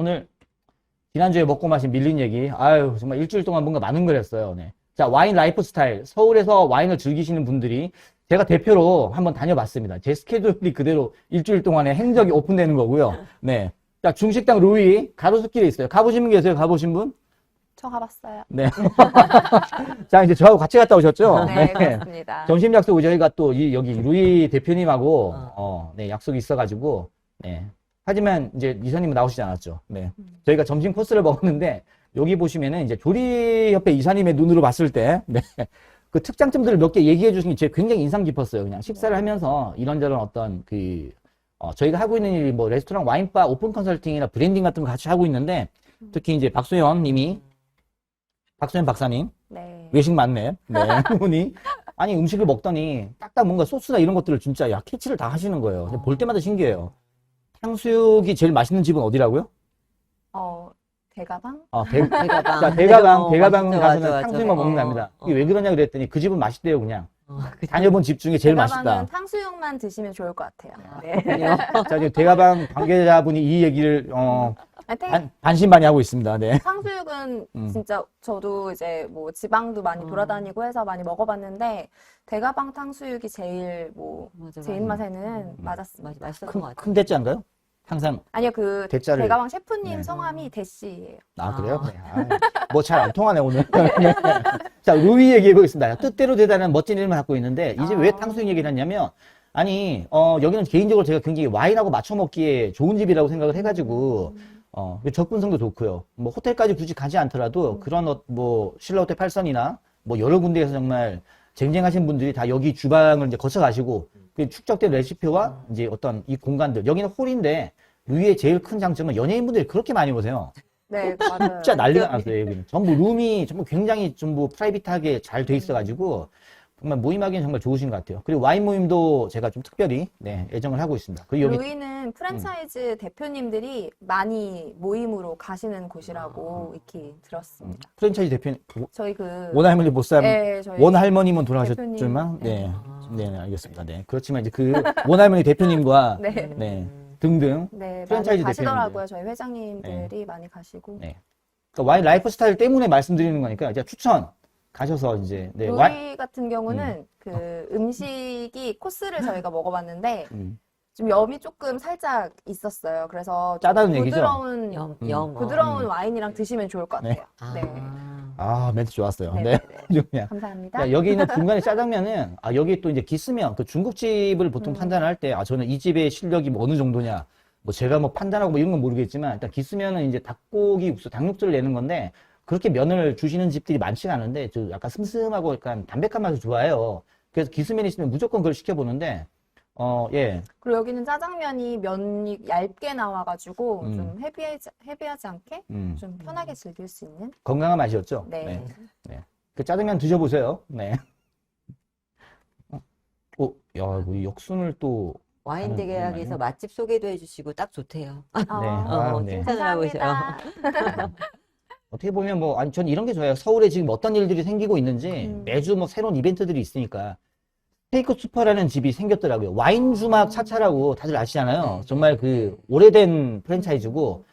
오늘 지난주에 먹고 마신 밀린 얘기. 아유, 정말 일주일 동안 뭔가 많은 걸 했어요. 네. 자, 와인 라이프 스타일. 서울에서 와인을 즐기시는 분들이 제가 대표로 한번 다녀봤습니다. 제 스케줄이 그대로 일주일 동안에 행적이 오픈되는 거고요. 네. 자, 중식당 루이 가로수길에 있어요. 가보신 분 계세요? 가보신 분? 저 가봤어요. 네. 자, 이제 저하고 같이 갔다 오셨죠? 네, 그렇습니다. 점심 약속 저희가 또 이, 여기 루이 대표님하고 어. 어, 네, 약속이 있어가지고 네. 하지만 이제 이사님은 나오시지 않았죠. 네. 음. 저희가 점심 코스를 먹었는데 여기 보시면은 이제 조리 협회 이사님의 눈으로 봤을 때 네. 그 특장점들을 몇 개 얘기해 주신 게 제가 굉장히 인상 깊었어요. 그냥 식사를 하면서 이런저런 어떤 그 어, 저희가 하고 있는 일이 뭐 레스토랑 와인바 오픈 컨설팅이나 브랜딩 같은 거 같이 하고 있는데 특히 이제 박소연 님이 박소연 박사님 네. 외식 맞네. 네. 그분이 아니 음식을 먹더니 딱딱 뭔가 소스나 이런 것들을 진짜 야 캐치를 다 하시는 거예요. 볼 때마다 신기해요. 탕수육이 제일 맛있는 집은 어디라고요? 어, 대가방? 아, 대, 대가방. 자, 대가방, 어, 대가방 맞아, 가서는 맞아, 맞아. 탕수육만 먹는답니다. 어, 이게 왜 그러냐 그랬더니 그 집은 맛있대요, 그냥. 어, 그 다녀본 집 중에 제일 대가방은 맛있다. 탕수육만 드시면 좋을 것 같아요. 아, 네. 자, 지금 대가방 관계자분이 이 얘기를, 어, 하여튼 반, 반신반의하고 있습니다. 네. 탕수육은 음. 진짜 저도 이제 뭐 지방도 많이 음. 돌아다니고 해서 많이 먹어봤는데 대가방 탕수육이 제일 뭐 맞아, 제 맞아. 입맛에는 음. 맞았습니다. 맛- 맛있었던 큰, 것 같아요. 큰 대자인가요? 항상. 아니요 그 대짜를. 대가방 셰프님 네. 성함이 대씨예요. 아, 그래요? 아. 뭐잘 안 통하네, 오늘. 네. 자, 루이 얘기해 보겠습니다. 뜻대로 대단한 멋진 이름을 갖고 있는데, 이제 아. 왜 탕수육 얘기를 했냐면, 아니, 어, 여기는 개인적으로 제가 굉장히 와인하고 맞춰 먹기에 좋은 집이라고 생각을 해가지고, 어, 접근성도 좋고요. 뭐, 호텔까지 굳이 가지 않더라도, 그런, 어, 뭐, 신라 호텔 8선이나, 뭐, 여러 군데에서 정말 쟁쟁하신 분들이 다 여기 주방을 이제 거쳐가시고, 그 축적된 레시피와 이제 어떤 이 공간들, 여기는 홀인데, 루이의 제일 큰 장점은 연예인분들이 그렇게 많이 오세요. 네 맞아요. 진짜 난리가 났어요, 여기는. 전부 룸이 전부 굉장히 전부 프라이빗하게 잘 돼 있어가지고, 정말 모임하기는 정말 좋으신 것 같아요. 그리고 와인 모임도 제가 좀 특별히, 네, 애정을 하고 있습니다. 그리고 여기, 음. 루이는 프랜차이즈 대표님들이 많이 모임으로 가시는 곳이라고 익히 들었습니다. 프랜차이즈 대표님, 저희 그 원 할머니 보쌈, 네, 저희 원 할머님은 돌아가셨지만, 네, 아. 네, 네, 알겠습니다. 네. 그렇지만 이제 그, 원 할머니 대표님과, 네. 네, 등등, 네, 프랜차이즈 많이 가시더라고요. 저희 회장님들이 많이 가시고. 네. 그러니까 와인 라이프 스타일 때문에 말씀드리는 거니까, 제가 추천, 가셔서 이제, 네, 루이 와인, 같은 경우는 그 음식이 코스를 저희가 먹어봤는데 음, 좀 염이 조금 살짝 있었어요. 그래서 좀 짜다는 얘기죠? 부드러운 염, 음. 염. 어. 부드러운 음. 와인이랑 드시면 좋을 것 네. 같아요. 네. 아. 아, 멘트 좋았어요. 네. 네. 네. 감사합니다. 자, 여기 있는 중간에 짜장면은, 아, 여기 또 이제 기스면, 그 중국집을 보통 음. 판단할 때, 아, 저는 이 집의 실력이 뭐 어느 정도냐, 뭐 제가 뭐 판단하고 뭐 이런 건 모르겠지만, 일단 기스면은 이제 닭고기 육수, 닭육수를 내는 건데, 그렇게 면을 주시는 집들이 많지가 않은데, 저 약간 슴슴하고 약간 담백한 맛을 좋아해요. 그래서 기스면 있으면 무조건 그걸 시켜보는데, 어, 예. 그리고 여기는 짜장면이 면이 얇게 나와가지고 음. 좀 헤비하지, 헤비하지 않게 음, 좀 편하게 즐길 수 있는. 건강한 맛이었죠? 네. 그 짜장면 드셔보세요. 네. 어, 어, 야, 이 역순을 또, 와인 하는 대계약에서 맛집 소개도 해주시고 딱 좋대요. 아, 아, 어, 네. 칭찬을 하고 있어요. 감사합니다. 어떻게 보면 뭐, 아니, 전 이런 게 좋아요. 서울에 지금 어떤 일들이 생기고 있는지 음. 매주 뭐 새로운 이벤트들이 있으니까. 스테이크 슈퍼라는 집이 생겼더라고요. 와인 주막 차차라고 다들 아시잖아요. 네. 정말 그 오래된 프랜차이즈고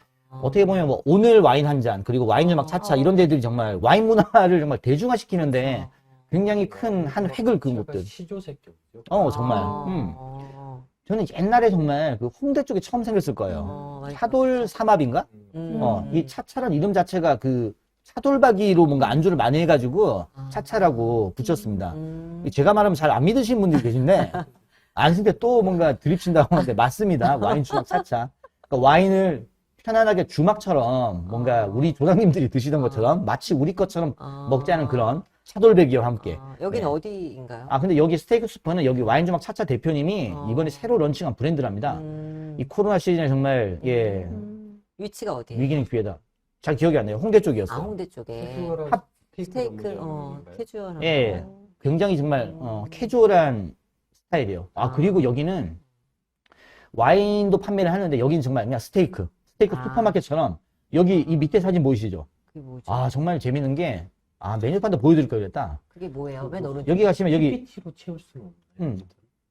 어떻게 보면 뭐 오늘 와인 한 잔, 그리고 와인 주막 차차 어. 이런 데들이 정말 와인 문화를 정말 대중화시키는데 굉장히 큰 한 획을 그은 곳들. 시조새끼죠. 어, 정말. 아. 음. 어. 저는 옛날에 정말 그 홍대 쪽에 처음 생겼을 거예요. 어, 맞아. 차돌 삼합인가? 음. 어, 이 차차란 이름 자체가 그 차돌박이로 뭔가 안주를 많이 해가지고 아. 차차라고 붙였습니다. 음. 제가 말하면 잘 안 믿으시는 분들이 계신데, 안 쓰는데 또 뭔가 드립친다고 하는데, 맞습니다. 와인 주막 차차. 그러니까 와인을 편안하게 주막처럼 뭔가 아. 우리 조상님들이 드시던 것처럼 마치 우리 것처럼 아. 먹자는 그런 차돌백이와 함께. 아, 여기는 네. 어디인가요? 아, 근데 여기 스테이크 슈퍼는 여기 와인 주막 차차 대표님이 어. 이번에 새로 런칭한 브랜드랍니다. 음. 이 코로나 시즌에 정말, 예, 음. 위치가 어디예요? 위기는 기회다. 잘 기억이 안 나요. 홍대 아, 쪽이었어요. 홍대 쪽에. 캐주얼한 합- 스테이크, 어, 캐주얼한. 예. 거. 굉장히 정말 어, 캐주얼한 스타일이에요. 아 아. 그리고 여기는 와인도 판매를 하는데 여기는 정말 그냥 스테이크, 스테이크 아. 슈퍼마켓처럼 여기 이 밑에 사진 보이시죠? 그게 뭐죠? 아 정말 재밌는 게 아 메뉴판도 보여드릴 걸 그랬다. 그게 뭐예요? 맨 오른쪽. 여기 가시면 여기 PPT로 채울 수는 없나요? 음.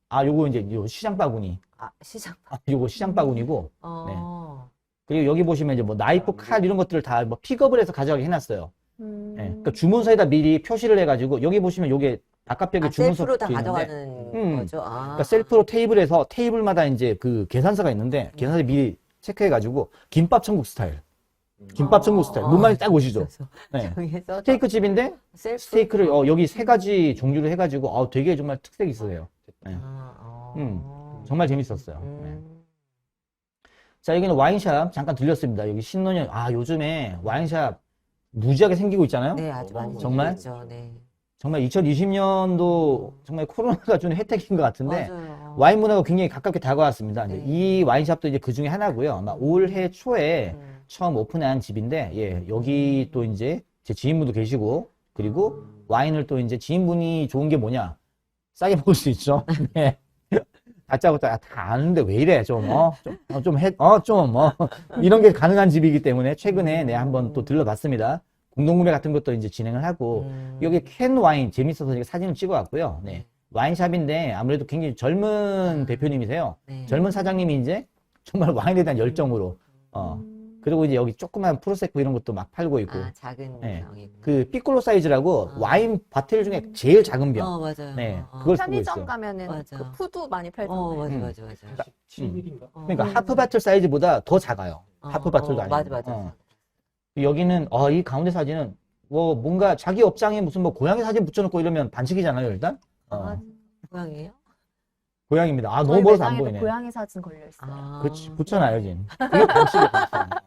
아 요거 이제 요 시장 바구니, 아, 시장. 아, 요거 시장 바구니고 어. 네. 그리고 여기 보시면 이제 뭐 나이프, 칼 이런 것들을 다 뭐 픽업을 해서 가져가게 해놨어요. 음. 예. 그러니까 주문서에다 미리 표시를 해가지고 여기 보시면 요게 바깥벽에 아, 주문서 셀프로 다 붙어 있는데 가져가는 음. 거죠. 아. 그러니까 셀프로 테이블에서 테이블마다 이제 그 계산서가 있는데 계산서 미리 체크해가지고 김밥 천국 스타일, 김밥 천국 스타일 아. 문말이 딱 오시죠. 네. 저기에서 스테이크 집인데 셀프 스테이크를 어, 여기 세 가지 종류를 해가지고 어, 되게 정말 특색 있으세요. 네. 아, 어. 음. 정말 재밌었어요. 네. 음. 자 여기는 와인샵 잠깐 들렸습니다. 여기 신논현 아 요즘에 와인샵 무지하게 생기고 있잖아요. 네, 아주 많이 어, 정말? 네. 정말 2020년도 정말 코로나가 주는 혜택인 것 같은데 맞아요. 와인 문화가 굉장히 가깝게 다가왔습니다. 네. 이 와인샵도 이제 그 중에 하나고요. 아마 올해 초에 음. 처음 오픈한 집인데, 예, 여기 또 이제 제 지인분도 계시고, 그리고 와인을 또 이제 지인분이 좋은 게 뭐냐? 싸게 먹을 수 있죠. 네. 다짜고짜 다 아는데 왜 이래? 좀, 어, 좀, 어, 좀 해, 어, 좀, 어. 이런 게 가능한 집이기 때문에 최근에 네, 한번 또 들러봤습니다. 공동구매 같은 것도 이제 진행을 하고, 음. 여기 캔 와인 재밌어서 제가 사진을 찍어왔고요. 네. 와인샵인데 아무래도 굉장히 젊은 대표님이세요. 네. 젊은 사장님이 이제 정말 와인에 대한 열정으로, 어, 그리고 이제 여기 조그만 프로세코 이런 것도 막 팔고 있고, 아, 작은 네. 병이고. 그 피콜로 사이즈라고 아. 와인 바틀 중에 제일 작은 병. 어, 맞아요. 네, 어. 그걸 쓰고 편의점 있어요. 가면은 맞아. 그 푸드 많이 팔잖아요. 어, 맞아, 음. 맞아, 맞아. 17mm인가? 어. 그러니까 하프 바틀 사이즈보다 더 작아요. 어, 하프 바틀도 어, 아니고. 맞아, 맞아. 어. 여기는 어, 이 가운데 사진은 뭐 뭔가 자기 업장에 무슨 뭐 고양이 사진 붙여놓고 이러면 반칙이잖아요, 일단. 어, 아, 고양이에요? 고양이입니다. 아, 너무 멀어서 안 보이네. 고양이 사진 걸려 있어요. 아. 그렇지, 붙여놔야지. 그게 반칙이야, 반칙.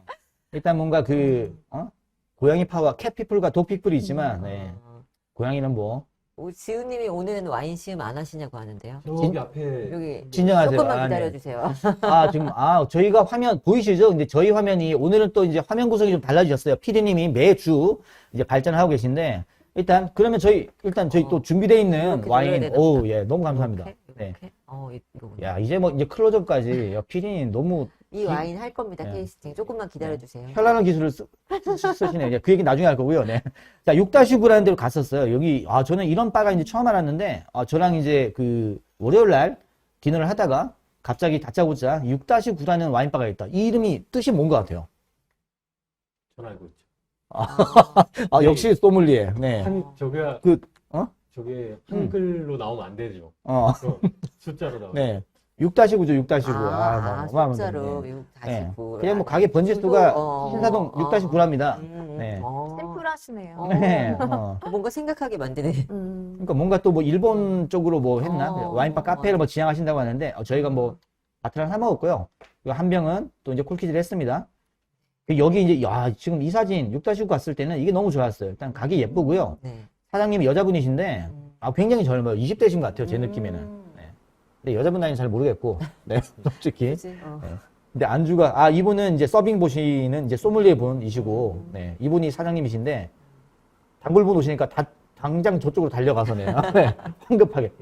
일단 뭔가 그, 어? 고양이 파와 캣피플과 독피플이 있지만, 네. 어. 고양이는 뭐, 오, 지우님이 오늘은 와인 시음 안 하시냐고 하는데요. 저기 앞에 여기 진정하세요. 조금만 아, 네. 기다려주세요. 아, 지금, 아, 저희가 화면, 보이시죠? 근데 저희 화면이, 오늘은 또 이제 화면 구성이 좀 달라지셨어요. 피디님이 매주 이제 발전을 하고 계신데, 일단, 그러면 저희, 일단 저희 어. 또 준비되어 있는 이렇게 눌러야 와인, 되나 오, 예, 너무 감사합니다. 이렇게? 네. 이렇게? 어, 이- 이거. 야, 이제 뭐, 이제 클로즈업까지, 야, 피디님 너무 이 와인 할 겁니다, 네. 테이스팅. 조금만 기다려 주세요. 현란한 기술을 쓰, 시네 그 얘기 나중에 할 거고요. 네. 자, 6-9라는 데로 갔었어요. 여기, 아, 저는 이런 바가 이제 처음 알았는데, 아, 저랑 이제 그, 월요일 날 디너를 하다가, 갑자기 다짜고짜 6-9라는 와인바가 있다. 이 이름이 뜻이 뭔 것 같아요? 전 알고 있죠. 아, 아, 역시 소믈리에. 네. 한 저게 그, 어? 저게 한글로 나오면 안 되죠. 어, 그럼 숫자로 나와. 네. 6-9죠, 6-9. 아, 아, 너무 마음에 숫자로 드네. 미국 네. 49. 그냥 뭐 가게 번지 수가 어, 신사동 어, 6-9랍니다. 음, 네. 어. 심플하시네요. 어. 네. 어. 뭔가 생각하게 만드네. 음. 그러니까 뭔가 또 뭐 일본 쪽으로 뭐 했나? 어. 와인바 카페를 뭐 지향하신다고 하는데 어, 저희가 뭐 바트를 사 먹었고요. 한 병은 또 이제 콜키즈를 했습니다. 그 여기 이제 야 지금 이 사진 6-9 갔을 때는 이게 너무 좋았어요. 일단 가게 예쁘고요. 네. 사장님이 여자분이신데 음. 아 굉장히 젊어요. 20대신 것 같아요. 제 느낌에는. 음. 근데 여자분 나이는 잘 모르겠고 네 솔직히. 그치? 어. 근데 안주가 아 이분은 이제 서빙 보시는 이제 소믈리에 분이시고 네 이분이 사장님이신데 단골 분 오시니까 다 당장 저쪽으로 달려가서 네 네, 황급하게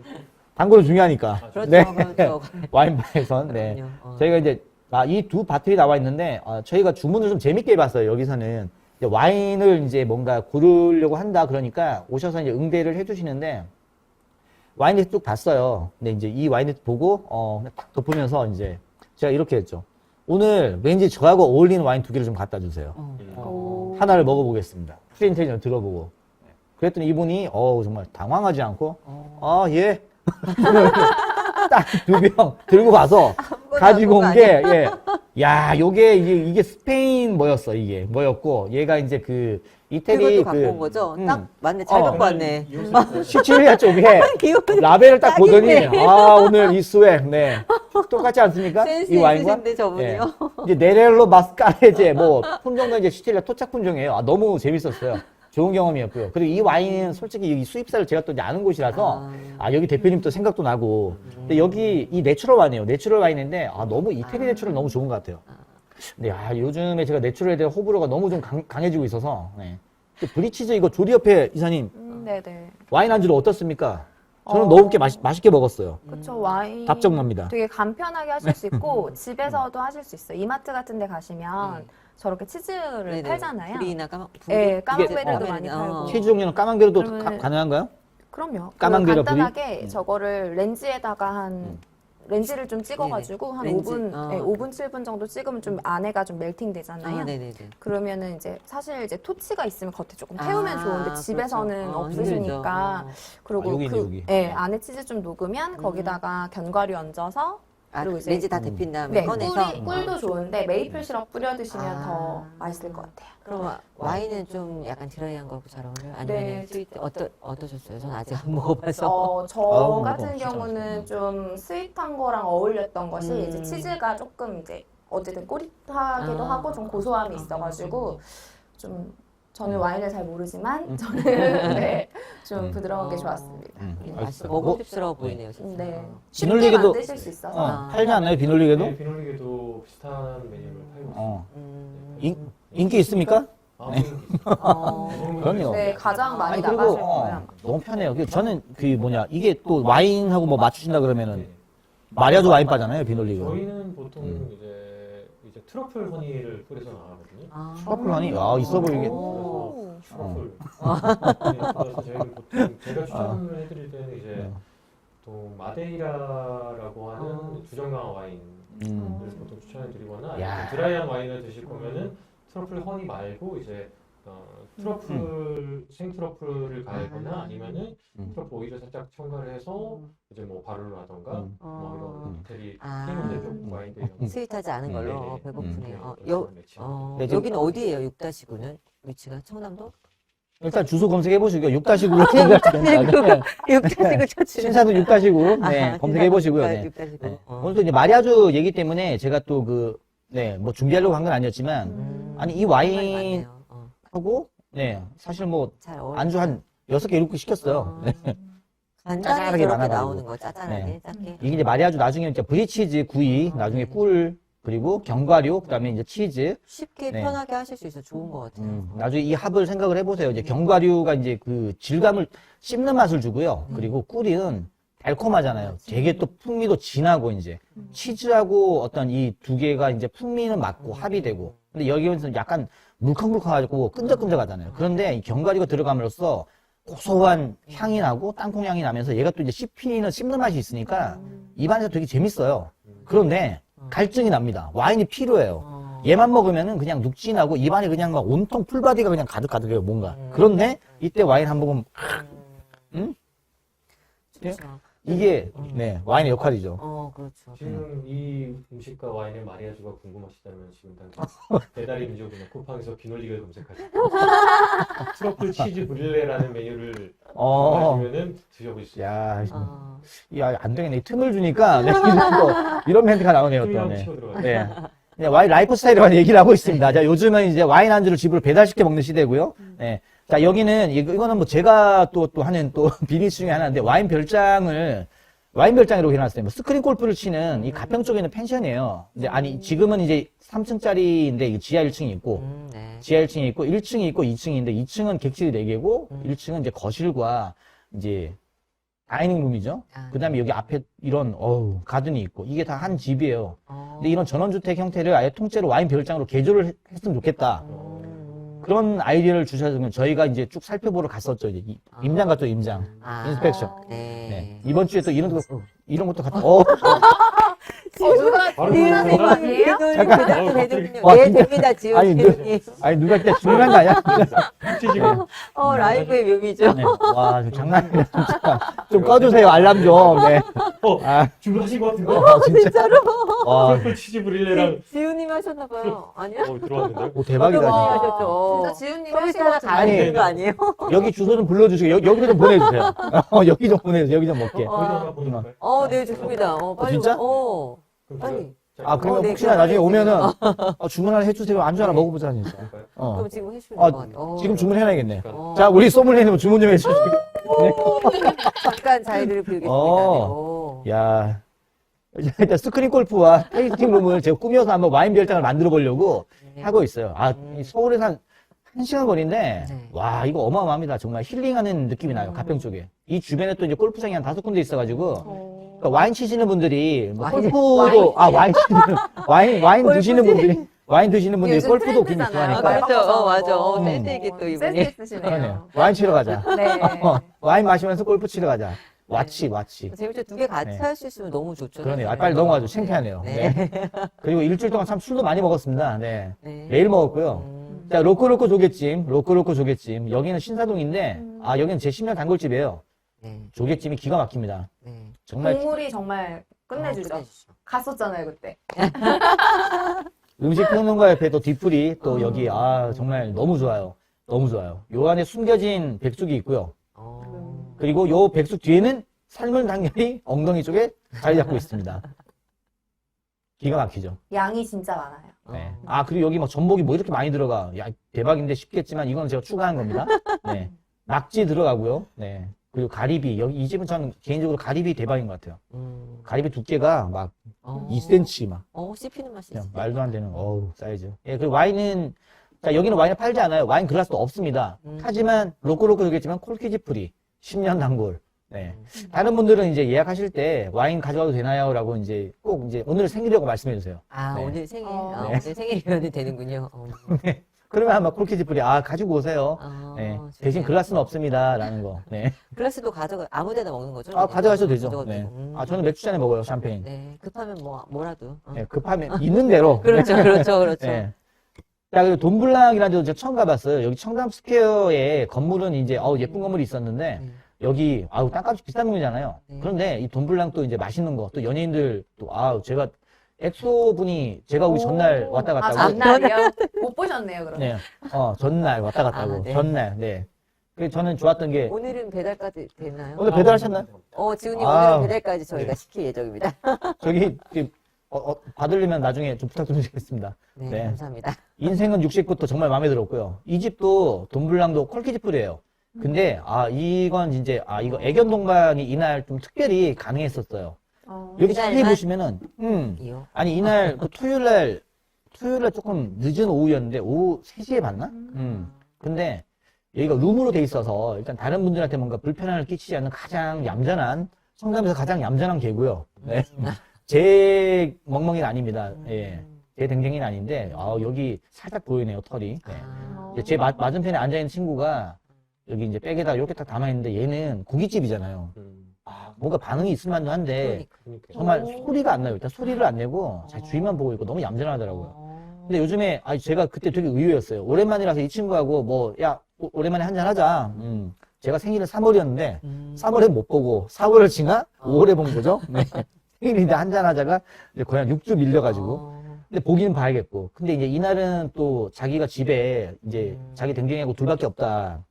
단골은 중요하니까 그렇죠, 네 그렇죠. 와인바에선 네 그럼요. 어. 저희가 이제 아, 이 두 바틀이 나와 있는데 어, 저희가 주문을 좀 재밌게 해봤어요 여기서는 이제 와인을 이제 뭔가 고르려고 한다 그러니까 오셔서 이제 응대를 해주시는데 와인을 쭉 봤어요. 근데 이제 이 와인을 보고 어, 그냥 딱 덮으면서 이제 제가 이렇게 했죠. 오늘 왠지 저하고 어울리는 와인 두 개를 좀 갖다 주세요. 어. 음. 어. 하나를 먹어보겠습니다. 프린테이션 들어보고. 그랬더니 이분이 어우 정말 당황하지 않고 어. 아 예. 딱 두 병 들고 가서 가지고 온 게 예. 야, 요게 이게, 이게 스페인 뭐였어 이게 뭐였고 얘가 이제 그 이태리 그것도 갖고 온 거죠? 음. 딱 맞네. 잘 어. 갖고 왔네. 시칠리아 쪽에 기분 라벨을 딱 딱이네. 보더니 아 오늘 이 스웩 네 똑같지 않습니까? 센스 이 와인과 있으신데 저분이요. 이제 네렐로 마스카레제 뭐 품종도 이제 시칠리아 토착 품종이에요. 아, 너무 재밌었어요. 좋은 경험이었고요. 그리고 이 와인은 솔직히 이 수입사를 제가 또 이제 아는 곳이라서 아. 아 여기 대표님 또 생각도 나고 근데 여기 이 내추럴 와인이에요. 내추럴 와인인데 아 너무 이태리 내추럴 너무 좋은 것 같아요. 근데 아 요즘에 제가 내추럴에 대한 호불호가 너무 좀 강, 강해지고 있어서 네. 또 브리치즈 이거 조리 옆에 이사님 음, 네네. 와인 안주로 어떻습니까? 저는 어. 너무 게 맛, 맛있게 먹었어요. 그쵸, 와인. 답정납니다. 되게 간편하게 하실 수 있고, 집에서도 하실 수 있어요. 이마트 같은 데 가시면 저렇게 치즈를 네네. 팔잖아요. 불이나 까만 예, 불이? 까만베리도 어. 많이 어. 팔고. 치즈 종류는 까만 그러면은- 가, 가능한가요? 그럼요. 까만 그리고 간단하게 음. 저거를 렌즈에다가 한 음. 렌즈를 좀 찍어가지고 한 렌즈. 5분, 어. 네, 5분 7분 정도 찍으면 좀 안에가 좀 멜팅 되잖아요. 아, 네네네. 그러면은 이제 사실 이제 토치가 있으면 겉에 조금 태우면 아, 좋은데 집에서는 그렇죠. 어, 없으시니까 힘들죠. 그리고 아, 여기 있네, 그 여기. 예, 안에 치즈 좀 녹으면 거기다가 견과류 얹어서 아, 그리고 이제- 렌즈 다 음. 데핀 다음에 네, 꺼내서 꿀이, 꿀도 좋은데 메이플 시럽 뿌려 드시면 아. 더 맛있을 것 같아요. 그럼 와인은 좀 약간 드라이한 거고 잘 어울려요? 아니면 네. 스위트 어떠 어떠셨어요? 전 아직 안 먹어봐서. 어, 저 아우, 같은 먹어, 진짜 경우는 좀 스윗한 거랑 어울렸던 것이 음. 이제 치즈가 조금 이제 어쨌든 꼬릿하기도 아. 하고 좀 고소함이 아. 있어가지고 좀 저는 음. 와인을 잘 모르지만 음. 저는 네, 좀 음. 부드러운 게 어. 좋았습니다. 음, 음, 맛있어요. 맛있어. 뭐- 먹음직스러워 보이네요, 진짜. 네. 어. 쉽게 비놀리게도- 만드실 수 있어서 어, 아. 팔지 않나요? 비놀리게도? 네, 비놀리게도 비슷한 메뉴를 팔고 있어요. 어. 음. 인- 인기 있습니까? 아, 어. 그럼요. 네, 가장 많이 아니, 나가실 어, 거예요. 아마. 너무 편해요. 그 저는 그 뭐냐 이게 또 와인하고 뭐 맞추신다 그러면은 네. 마리아주 와인 바잖아요, 비놀리가. 저희는 보통 음. 이제 이제 트러플 허니를 뿌려서 나가거든요. 아. 트러플 허니? 아, 있어 보이게. 오. 트러플. 어. 네, 그래서 저희는 보통 제가 추천을 해드릴 때는 이제 네. 또 마데이라라고 하는 어. 주정강 와인을 음. 보통 추천해드리거나 야. 드라이한 와인을 드실 거면은 트러플 허니 말고 이제 어, 트러플 생 트러플을 갈거나 아. 아니면은 음. 트러플 오일을 살짝 첨가를 해서 이제 뭐 바르르 하던가 음. 뭐 이런 음. 이태리 아. 테이블 와인들 이런 스윗하지 않은 음. 걸로 네네. 어, 배고프네요. 음. 어, 네, 여, 그런 매치. 어, 네, 지금- 여기는 어디예요? 6-9는? 위치가 청담도? 일단 주소 검색해 보시고요. 6-9로 검색하시면 6-9 쳐주는 신사도 6-9 네, 검색해 보시고요. 네. 6-9. 네. 어. 오늘 또 이제 마리아주 얘기 때문에 제가 또 그, 네, 뭐 준비하려고 한 건 아니었지만, 음, 아니, 이 와인-. 어, 하고, 네, 사실 뭐, 잘 어울려. 안주 한 6개, 7개 시켰어요. 네. 간단하게 짜잘하게 많아가지고. 나오는 거, 짜잘하게, 네. 작게. 이게 이제 마리아주 나중에 이제 브리치즈 구이, 나중에 꿀, 그리고 견과류, 그 다음에 이제 치즈, 쉽게 네. 편하게 하실 수 있어 좋은 것 같아요. 음, 나중에 이 합을 생각을 해보세요. 이제 견과류가 이제 그 질감을 씹는 맛을 주고요. 음. 그리고 꿀은 달콤하잖아요. 되게 또 풍미도 진하고 이제 치즈하고 어떤 이 두 개가 이제 풍미는 맞고 합이 되고. 근데 여기는 약간 물컹물컹하고 끈적끈적하잖아요. 그런데 이 견과류가 들어감으로써 고소한 향이 나고 땅콩 향이 나면서 얘가 또 이제 씹히는 씹는 맛이 있으니까 입안에서 되게 재밌어요. 그런데 갈증이 납니다. 와인이 필요해요. 어. 얘만 먹으면은 그냥 눅진하고 입안에 그냥 막 온통 풀바디가 그냥 가득가득해요, 뭔가. 음. 그런데 이때 와인 한 모금, 음. 예? 이게, 음. 네, 와인의 역할이죠. 어, 그렇죠. 지금 이 음식과 와인의 마리아주가 궁금하시다면 지금 당장 배달의 민족이나 쿠팡에서 비놀리게 검색하시고 트러플 치즈 브릴레라는 메뉴를 어, 하시면은 드셔보실 수 있어요. 야, 어. 야, 안 되겠네. 이 틈을 주니까, 네, 이런 거, 이런 멘트가 나오네요, 또. 네. 치고 들어가요. 네. 네, 와인 라이프 스타일에 관한 얘기를 하고 있습니다. 자, 요즘은 이제 와인 안주를 집으로 배달시켜 먹는 시대고요. 네. 자, 여기는, 이거, 이거는 뭐 제가 또, 또 하는 또 비즈니스 중에 하나인데, 와인 별장을, 와인 별장이라고 해놨어요. 뭐 스크린 골프를 치는 이 가평 쪽에 있는 펜션이에요. 근데 아니, 지금은 이제 3층짜리인데 지하 1층이 있고, 음, 네. 지하 1층이 있고, 1층이 있고, 2층인데, 2층은 객실이 4개고, 음. 1층은 이제 거실과 이제 다이닝 룸이죠. 아, 그 다음에 여기 앞에 이런, 어우, 가든이 있고, 이게 다 한 집이에요. 어. 근데 이런 전원주택 형태를 아예 통째로 와인 별장으로 개조를 했- 했으면 좋겠다. 음. 그런 아이디어를 주셔서 저희가 이제 쭉 살펴보러 갔었죠. 이제 이- 아. 임장 갔죠, 임장. 아, 인스펙션. 네. 네. 이번 주에 또 이런 거, 이런 것도 갔다, 어, 어, 누가 바로 누가 그거구나. 된거 아니에요? 잠깐. 어, 대표님. 와, 네, 진짜. 됩니다, 지훈 아니, 대표님. 아니, 누가 진짜 중요한 거 아니야? 치즈 어, 라이브의 묘미죠. 네. 와, 좀 장난이네, 진짜. 좀 꺼주세요, 알람 좀. 네. 어, 아, 주문하신 것 같은데? 어, 진짜. 와, 트러플 치즈 브 릴레랑 지훈님 하셨나봐요. 아니요? 어, 들어왔는데? 오, 대박이다, 어떤 분이 진짜. 하셨죠? 진짜 지훈님 서비스 하신 하나 것다 아니. 하시는 거 아니에요? 여기 주소 좀 불러주시고, 여기, 여기로 좀 보내주세요. 어, 여기 좀 보내주세요, 여기 좀 먹게. 어. 어, 네, 좋습니다. 어, 빨리. 진짜? 어, 그럼 빨리. 아, 그러면 어, 네, 혹시나 그럼 나중에 오면은, 어, 주문 하나 해주세요. 안주 하나 네. 먹어보자, 진짜. 볼까요? 어. 그럼 지금 해주시면 아, 될것 같아요. 어. 지금 주문해놔야겠네. 어. 자, 우리 소믈리에님 주문 좀 해주시고. 잠깐 자리를 비우겠습니다. 어. 네. 오. 야 일단 스크린 골프와 테이스팅 룸을 제가 꾸며서 한번 와인 별장을 만들어 보려고 네. 하고 있어요. 아, 음. 이 서울에서 한, 한 시간 거리인데, 네. 와, 이거 어마어마합니다. 정말 힐링하는 느낌이 나요. 음. 가평 쪽에. 이 주변에 또 이제 골프장이 한 다섯 군데 있어가지고, 어. 그러니까 와인 치시는 분들이, 뭐 와인- 골프도, 아, 와인 치시는, 와인, 와인. 드시는 분들이, 와인 드시는 분들이 요즘 골프도 굉장히 트렌드잖아요. 아, 좋아하니까. 그렇죠. 어, 맞아. 어, 음. 센스 있게 또 센스 이분이. 있으시네요. 그러네요. 와인 치러 가자. 네. 어, 와인 마시면서 골프 치러 가자. 와치, 와치. 재밌죠. 두 개 같이 네. 할 수 있으면 너무 좋죠. 그러네요. 아. 빨리 넘어가죠. 창피하네요. 네. 네. 그리고 일주일 동안 참 술도 많이 먹었습니다. 네. 네. 매일 먹었고요. 음, 자, 로코로코 조개찜, 로코로코 조개찜. 여기는 신사동인데, 음. 아, 여기는 제 10년 단골집이에요. 네. 조개찜이 기가 막힙니다. 네. 정말 국물이 정말 끝내주죠. 어, 끝내주죠. 갔었잖아요 그때. 음식 평론가 옆에 또 뒷풀이 또 음. 여기, 아, 정말 너무 좋아요. 너무 좋아요. 요 안에 숨겨진 백숙이 있고요. 어. 그리고 요 백숙 뒤에는 삶은 당면이 엉덩이 쪽에 자리 잡고 있습니다. 기가 막히죠. 양이 진짜 많아요. 네. 어. 아, 그리고 여기 뭐 전복이 뭐 이렇게 많이 들어가. 야, 대박인데 싶겠지만 이건 제가 추가한 겁니다. 네. 낙지 들어가고요. 네. 그리고 가리비. 여기 이 집은 저는 개인적으로 가리비 대박인 것 같아요. 음. 가리비 두께가 막 어. 2cm 막. 어, 씹히는 맛이 그냥 있어요. 말도 안 되는, 어우, 사이즈. 예, 그리고 와인은, 자, 여기는 와인을 팔지 않아요. 와인 글라스도 없습니다. 음. 하지만, 로꼬로꼬 되겠지만, 콜키지 프리. 10년 단골. 네. 음. 다른 분들은 이제 예약하실 때 와인 가져가도 되나요? 라고 이제 꼭 이제 오늘 생일이라고 말씀해 주세요. 아, 네. 오늘 생일. 어. 아, 네. 오늘 생일이면 되는군요. 어. 그러면 아마 프리, 아, 가지고 오세요. 아, 네. 대신 글라스는 없습니다. 라는 거. 네. 글라스도 가져가, 아무 데나 먹는 거죠? 아? 가져가셔도 되죠. 네. 음. 아, 저는 맥주 잔에 먹어요. 샴페인. 네. 급하면 뭐, 뭐라도. 어. 네, 급하면 있는 대로. 그렇죠, 그렇죠, 그렇죠. 네. 자, 그리고 돈블랑이라는 데도 제가 처음 가봤어요. 여기 청담 스퀘어에 건물은 이제, 어우, 예쁜 건물이 있었는데, 네. 여기, 아우, 땅값이 비싼 동네잖아요. 네. 그런데 이 돈블랑 또 이제 맛있는 거, 또 연예인들 또, 아우, 제가, 엑소 분이 제가 오기 전날 오. 왔다 갔다 아, 하고. 전날이요? 못 보셨네요 그럼. 네. 어, 전날 왔다 갔다 아, 하고. 네. 전날, 네. 그래서 저는 좋았던 게, 오늘은 배달까지 되나요? 오늘 배달하셨나요? 어, 지훈님 아. 오늘은 배달까지 저희가 네. 시킬 예정입니다. 저기, 그, 어, 어, 받으려면 나중에 좀 부탁드리겠습니다. 네, 네. 감사합니다. 인생은 육식부터 정말 마음에 들었고요. 이 집도 돈블랑도 콜키지풀이에요. 근데 아 이건 이제 아 이거 애견 동반이 이날 좀 특별히 가능했었어요. 어. 여기 자세히 이날만? 보시면은 음 이요. 아니 이날 그 토요일 날 토요일 날 조금 늦은 오후였는데 오후 3시에 봤나? 음. 근데 여기가 룸으로 돼 있어서 일단 다른 분들한테 뭔가 불편함을 끼치지 않는 가장 얌전한 청담에서 가장 얌전한 개고요. 네. 제 멍멍이는 아닙니다. 예. 제 댕댕이는 아닌데 아 여기 살짝 보이네요 털이. 네. 아. 이제 제 맞, 맞은편에 앉아 있는 친구가 여기 이제 백에다 이렇게 딱 담아 있는데 얘는 고깃집이잖아요. 음, 아, 뭔가 반응이 있을 만도 한데 그러니까. 정말 오. 소리가 안 나요. 일단 소리를 안 내고 제 주위만 보고 있고 너무 얌전하더라고요. 어. 근데 요즘에 아 제가 그때 되게 의외였어요. 오랜만이라서 이 친구하고 뭐 야 오랜만에 한잔 하자. 음. 제가 생일은 3월이었는데 음. 3월에 못 보고 4월을 지나 어. 5월에 본 거죠. 네. 생일인데 한잔 하자가 이제 거의 한 6주 밀려가지고 어. 근데 보기는 봐야겠고. 근데 이제 이날은 또 자기가 집에 이제 음. 자기 댕댕이하고 둘밖에 없다.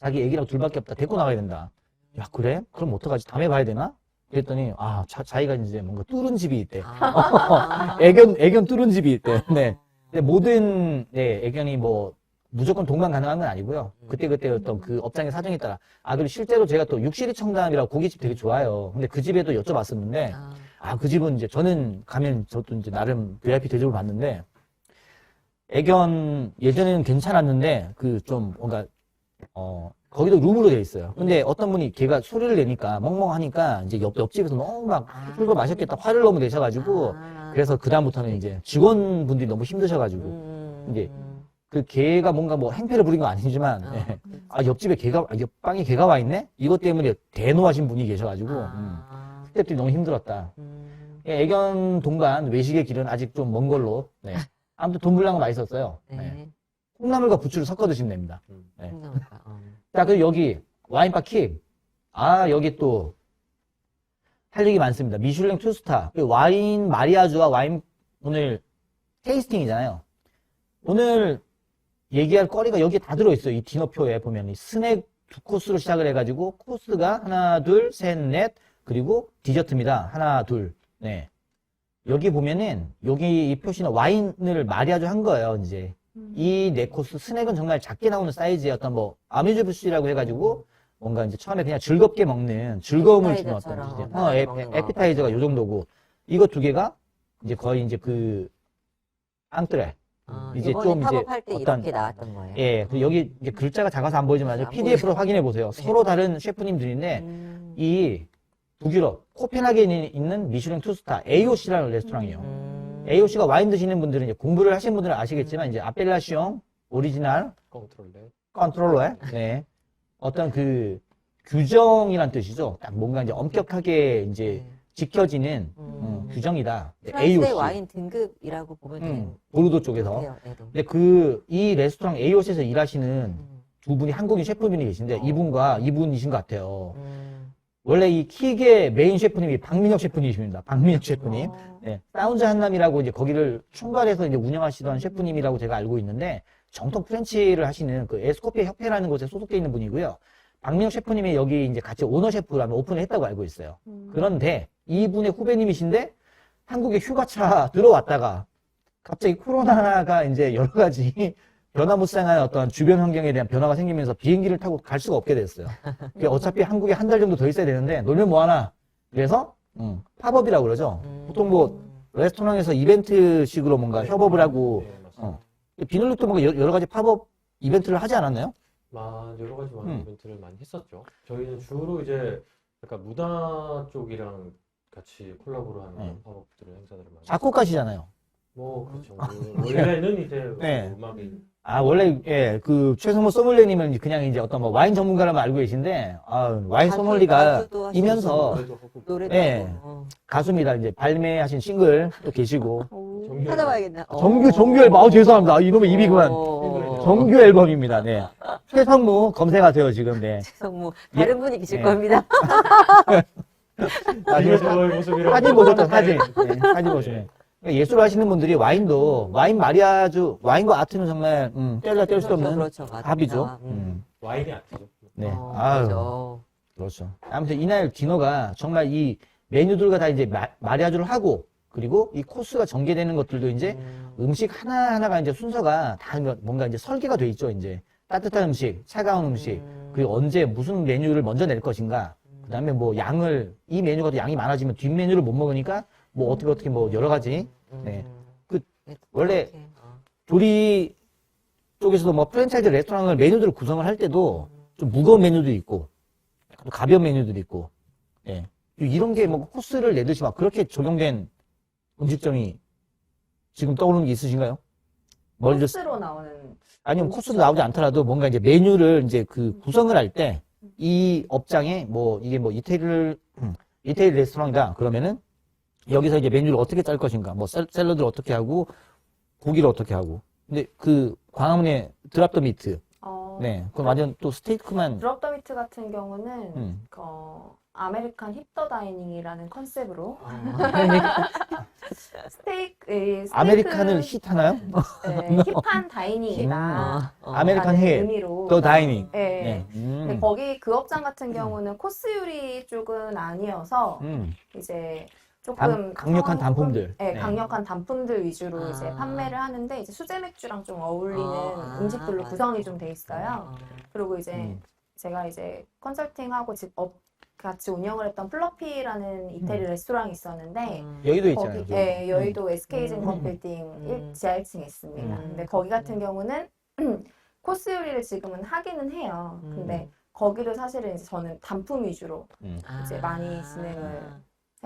자기 애기랑 둘밖에 없다. 데리고 나가야 된다. 야, 그래? 그럼 어떡하지? 다음에 봐야 되나? 그랬더니, 아, 자, 자기가 이제 뭔가 뚫은 집이 있대. 아. 애견, 애견 뚫은 집이 있대. 네. 근데 모든, 네, 애견이 뭐, 무조건 동반 가능한 건 아니고요. 그때 그때 어떤 그 업장의 사정에 따라. 아, 그리고 실제로 제가 또 육실이 청담이라고 고깃집 되게 좋아해요. 근데 그 집에도 여쭤봤었는데, 아. 아, 그 집은 이제 저는 가면 저도 이제 나름 VIP 대접을 받는데 애견 예전에는 괜찮았는데 그 좀 뭔가 어 거기도 룸으로 돼 있어요. 근데 어떤 분이 걔가 소리를 내니까 멍멍하니까 이제 옆 옆집에서 너무 막 아. 술도 마셨겠다 화를 너무 내셔가지고 아. 그래서 그 다음부터는 이제 직원분들이 너무 힘드셔가지고 음. 이제 그 개가 뭔가 뭐 행패를 부린 건 아니지만 아. 예. 아 옆집에 개가 아, 옆방에 개가 와 있네 이것 때문에 대노하신 분이 계셔가지고 음. 아. 그때들이 너무 힘들었다. 음. 예, 애견 동반 외식의 길은 아직 좀 먼 걸로. 네. 아무튼 돈 불량은 맛있었어요. 네. 네. 콩나물과 부추를 섞어 드시면 됩니다. 네. 생각났다. 어. 자, 그리고 여기 와인바 킥. 아, 여기 또 할 얘기 많습니다. 미슐랭 투스타. 그 와인 마리아주와 와인 오늘 테이스팅이잖아요. 오늘 얘기할 거리가 여기 다 들어있어요. 이 디너표에 보면 이 스낵 두 코스로 시작을 해가지고 코스가 하나, 둘, 셋, 넷 그리고 디저트입니다. 하나, 둘, 네. 여기 보면은 여기 이 표시는 와인을 마리아주 한 거예요. 이제 이 네 코스 스낵은 정말 작게 나오는 사이즈의 어떤 뭐 아뮤즈부시라고 해가지고 뭔가 이제 처음에 그냥 즐겁게 먹는 즐거움을 주는 어떤 에피타이저처럼 이제 어, 에, 먹는 거. 에피타이저가 요 정도고 이거 두 개가 이제 거의 이제 그 앙트레 어, 이제 이번에 좀 이제 팝업할 때 어떤- 이렇게 나왔던 거예요. 예 그리고 여기 이제 글자가 작아서 안 보이지만 안 PDF로 확인해 보세요 네. 서로 다른 셰프님들인데 음. 이 북유럽 코펜하겐에 있는 미슐랭 투스타 AOC라는 레스토랑이에요 음. AOC가 와인 드시는 분들은 이제 공부를 하신 분들은 아시겠지만 이제 아펠라시옹 오리지널 컨트롤레. 컨트롤러에 네. 어떤 그 규정이란 뜻이죠. 딱 뭔가 이제 엄격하게 이제 네. 지켜지는 음. 어, 규정이다. 네, 프랑스의 AOC. 와인 등급이라고 보면 음, 보르도 쪽에서. 돼요. 네, 네. 근데 그 이 레스토랑 AOC에서 일하시는 음. 두 분이 한국인 셰프분이 계신데 어. 이분과 이분이신 것 같아요. 음. 원래 이 킥의 메인 셰프님이 박민혁 셰프님이십니다. 박민혁 셰프님. 어. 네, 사운드 한남이라고 이제 거기를 총괄해서 이제 운영하시던 셰프님이라고 제가 알고 있는데 정통 프렌치를 하시는 그 에스코피아 협회라는 곳에 소속돼 있는 분이고요. 박민혁 셰프님이 여기 이제 같이 오너 셰프라면 오픈을 했다고 알고 있어요. 음. 그런데 이분의 후배님이신데 한국에 휴가차 들어왔다가 갑자기 코로나가 이제 여러 가지 변화무쌍한 어떤 주변 환경에 대한 변화가 생기면서 비행기를 타고 갈 수가 없게 됐어요. 어차피 한국에 한 달 정도 더 있어야 되는데 놀면 뭐하나. 그래서 음, 팝업이라고 그러죠. 음. 보통 뭐 레스토랑에서 이벤트식으로 뭔가 협업을 하고 네. 어. 비놀릭도 뭔가 여- 여러 가지 팝업 이벤트를 하지 않았나요? 마- 여러 가지 많은 음. 이벤트를 많이 했었죠. 저희는 주로 이제 약간 문화 쪽이랑 같이 콜라보를 하는 음. 팝업들을 행사들을 많이. 작곡가시잖아요. 뭐 그렇죠. 그 원래는 이제 네. 음악이 아 원래 예 그 최성모 소믈리에님은 그냥 이제 어떤 뭐 와인 전문가라면 알고 계신데 아 와인 가수- 소믈리가 가수도 하시고 이면서 노래도 네. 하고. 어. 가수입니다. 이제 발매하신 싱글 또 계시고 오. 정규 찾아봐야겠네. 정규 어. 정규 앨범 아우 죄송합니다. 아, 이놈의 입이 그만 어. 정규 앨범입니다. 네 최성무 검색하세요 지금 네뭐 다른 분이 계실 네. 겁니다. 나중에 저의 모습이라고 사진 보셨죠 사진 네, 사진 보시면 예술 하시는 분들이 와인도 와인 마리아주 와인과 아트는 정말 음, 뗄라 뗄 수 없는 그렇죠, 맞습니다. 합이죠. 음. 음, 와인이 아트죠. 네 어, 아유 그렇죠. 그렇죠. 아무튼 이날 디너가 정말 이 메뉴들과 다 이제 마, 마리아주를 하고 그리고 이 코스가 전개되는 것들도 이제 음. 음식 하나 하나가 이제 순서가 다 뭔가 이제 설계가 돼 있죠. 이제 따뜻한 음식, 차가운 음식, 음. 그리고 언제 무슨 메뉴를 먼저 낼 것인가. 그 다음에 뭐 양을, 이 메뉴가 더 양이 많아지면 뒷 메뉴를 못 먹으니까 뭐 어떻게 어떻게 뭐 여러 가지 네. 음. 그 네, 원래 어. 조리 쪽에서도 뭐 프랜차이즈 레스토랑을 메뉴들을 구성을 할 때도 좀 무거운 메뉴도 있고 또 가벼운 메뉴들이 있고 예 이런 게 뭐 코스를 내듯이 막 그렇게 적용된 음식점이 지금 떠오르는 게 있으신가요? 머리 들 코스로 나오는 아니면 코스로 나오지 않더라도 뭔가 이제 메뉴를 이제 그 구성을 할 때 이 업장에 뭐 이게 뭐 이태리 이태리 레스토랑이다 그러면은 여기서 이제 메뉴를 어떻게 짤 것인가 뭐 샐- 샐러드를 어떻게 하고 고기를 어떻게 하고 근데 그 광화문에 드랍 더 미트 어, 네 그건 완전 또 스테이크만 드롭 더 미트 같은 경우는 음. 어, 아메리칸 힙더 다이닝이라는 컨셉으로 어. 스테이크, 이 스테이크 아메리칸을 히트하나요? 네, 힙한 다이닝이다. 어, 어. 아메리칸 라는 힐, 의미로 더 다이닝 네. 네. 근데 음. 거기 그 업장 같은 경우는 코스 요리 쪽은 아니어서 음. 이제 조금 단- 강력한 단품들. 네, 네. 강력한 단품들 위주로 아. 이제 판매를 하는데 이제 수제 맥주랑 좀 어울리는 아, 음식들로 맞아. 구성이 좀 돼 있어요. 어. 그리고 이제 음. 제가 이제 컨설팅하고 집 업 같이 운영을 했던 플러피라는 이태리 레스토랑이 있었는데 음. 여의도 있잖아요. 거기 예, 여의도 SK진 음. 건 빌딩 음. 일 지하 1층에 있습니다. 음. 근데 거기 같은 경우는 코스 요리를 지금은 하기는 해요. 음. 근데 거기도 사실은 이제 저는 단품 위주로 음. 이제 많이 진행을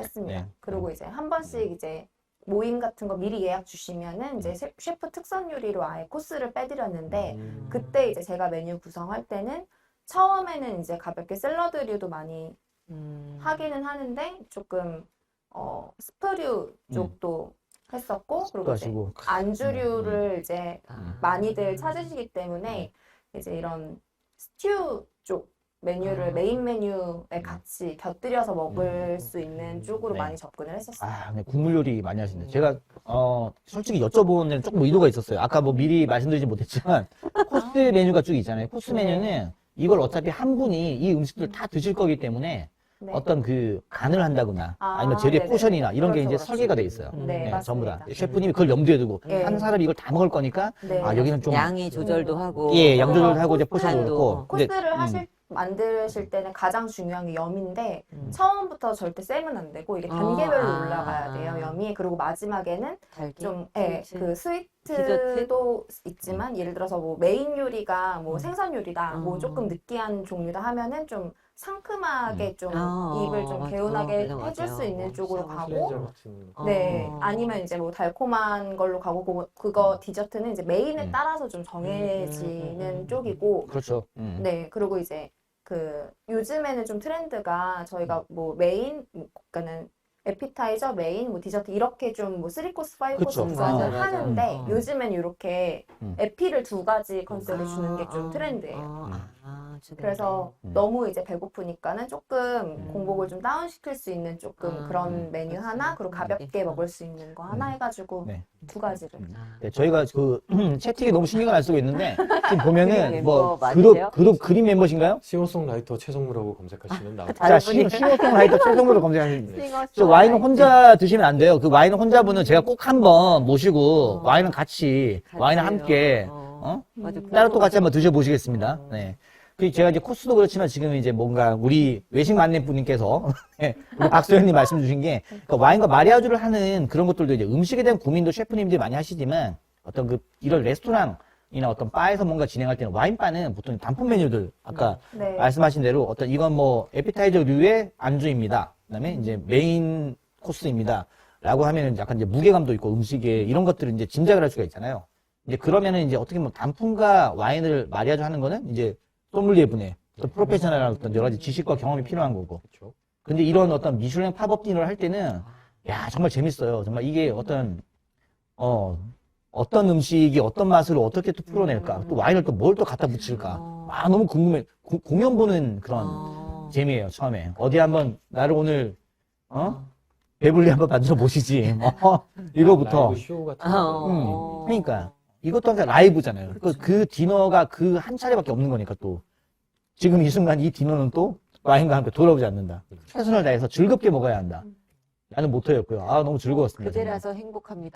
했습니다. 네. 그리고 이제 한 번씩 이제 모임 같은 거 미리 예약 주시면은 이제 셰- 셰프 특선 요리로 아예 코스를 빼드렸는데 음. 그때 이제 제가 메뉴 구성할 때는 처음에는 이제 가볍게 샐러드류도 많이 음. 하기는 하는데 조금 어 스프류 쪽도 했었고 그리고 이제 하시고 안주류를 이제 아. 많이들 찾으시기 때문에 이제 이런 스튜 쪽 메뉴를 아. 메인 메뉴에 같이 곁들여서 먹을 수 있는 쪽으로 네. 많이 접근을 했었어요. 아, 네, 국물 요리 많이 하시네. 제가, 어, 솔직히 여쭤본 데는 조금 의도가 있었어요. 아까 뭐 미리 말씀드리지 못했지만, 코스 메뉴가 쭉 있잖아요. 코스 네. 메뉴는 이걸 어차피 한 분이 이 음식들을 다 드실 거기 때문에 네. 어떤 그 간을 한다거나 아, 아, 니면 재료의 네네. 포션이나 이런 게 그렇죠, 이제 그렇죠. 설계가 돼 있어요. 음. 네, 네, 전부 다. 셰프님이 그걸 염두에 두고 네. 한 사람이 이걸 다 먹을 거니까 네. 아, 여기는 좀 양이 조절도 하고 예, 양 조절도 어, 하고 이제 포션도. 그렇고. 코스를 음. 하실 만드실 때는 가장 중요한 게 염인데 음. 처음부터 절대 쎄면 안 되고 이게 단계별로 아. 올라가야 돼요 염이 그리고 마지막에는 달기 좀, 예, 그치. 그 스위트도 있지만 예를 들어서 뭐 메인 요리가 뭐 음. 생선 요리다, 뭐 음. 조금 느끼한 종류다 하면은 좀 상큼하게 좀 아, 입을 좀 맞아. 개운하게 맞아, 해줄 맞아요. 수 있는 쪽으로 맞아, 가고, 같은 어. 네, 아니면 이제 뭐 달콤한 걸로 가고 그거, 그거 디저트는 이제 메인에 음. 따라서 좀 정해지는 음, 음, 음. 쪽이고, 그렇죠. 음. 네, 그리고 이제 그 요즘에는 좀 트렌드가 저희가 뭐 메인 그러니까는 에피타이저, 메인, 뭐 디저트 이렇게 좀뭐 3코스, 5코스 그쵸. 구성을 맞아, 맞아. 하는데 음. 요즘엔 이렇게 음. 에피를 두 가지 컨셉을 주는 게 아, 좀 아, 트렌드예요. 아, 아, 주는 그래서 음. 너무 이제 배고프니까는 조금 음. 공복을 좀 다운 시킬 수 있는 조금 아, 그런 메뉴 그렇지. 하나 그리고 가볍게 알겠어. 먹을 수 있는 거 하나 음. 해가지고 네. 두 가지를. 아. 네, 저희가 그 채팅에 너무 신경을 안 쓰고 있는데 지금 보면은 뭐 멤버 맞으세요? 그룹 그룹 그림 멤버신가요? 싱어송라이터 최성무라고 검색하시면 나옵니다. 다른 자, 분이- 싱어송 라이터 최성으로 검색하시면 네. 저 와인은 혼자 드시면 안 돼요. 그 와인은 혼자 분은 제가 꼭 한번 모시고 어. 와인은 같이, 와인은 함께 어? 맞아, 따로 또 같이. 한번 드셔보시겠습니다. 어. 네. 그 제가 이제 코스도 그렇지만 지금 이제 뭔가 우리 외식 만렙 분님께서 네, 우리 박소연님 말씀 주신 게 그러니까 와인과 마리아주를 하는 그런 것들도 이제 음식에 대한 고민도 셰프님들이 많이 하시지만 어떤 그 이런 레스토랑 이나 어떤 바에서 뭔가 진행할 때는 와인바는 보통 단품 메뉴들 아까 네. 말씀하신 대로 어떤 이건 뭐 에피타이저류의 안주입니다. 그다음에 이제 메인 코스입니다. 라고 하면은 약간 이제 무게감도 있고 음식에 이런 것들을 이제 짐작을 할 수가 있잖아요. 이제 그러면은 이제 어떻게 보면 단품과 와인을 마리아주 하는 거는 이제 소믈리에 분의 또 프로페셔널한 어떤 여러 가지 지식과 경험이 필요한 거고. 그렇죠. 근데 이런 어떤 미슐랭 팝업 디너를 할 때는 야 정말 재밌어요. 정말 이게 어떤 어 어떤 음식이 어떤 맛을 어떻게 또 풀어낼까, 또 와인을 또 뭘 또 갖다 붙일까. 어. 아 너무 궁금해. 고- 공연 보는 그런 어. 재미예요 처음에. 어디 한번 나를 오늘 어 배불리 한번 만들어 보시지. 어, 이거부터. 라이브 쇼 같은 어. 거. 음, 그러니까 이것도 항상 라이브잖아요. 그, 그 디너가 그 한 차례밖에 없는 거니까 또 지금 이 순간 이 디너는 또 와인과 함께 돌아오지 않는다. 최선을 다해서 즐겁게 먹어야 한다. 나는 모토였고요. 아 너무 즐거웠습니다. 그대라서 행복합니다.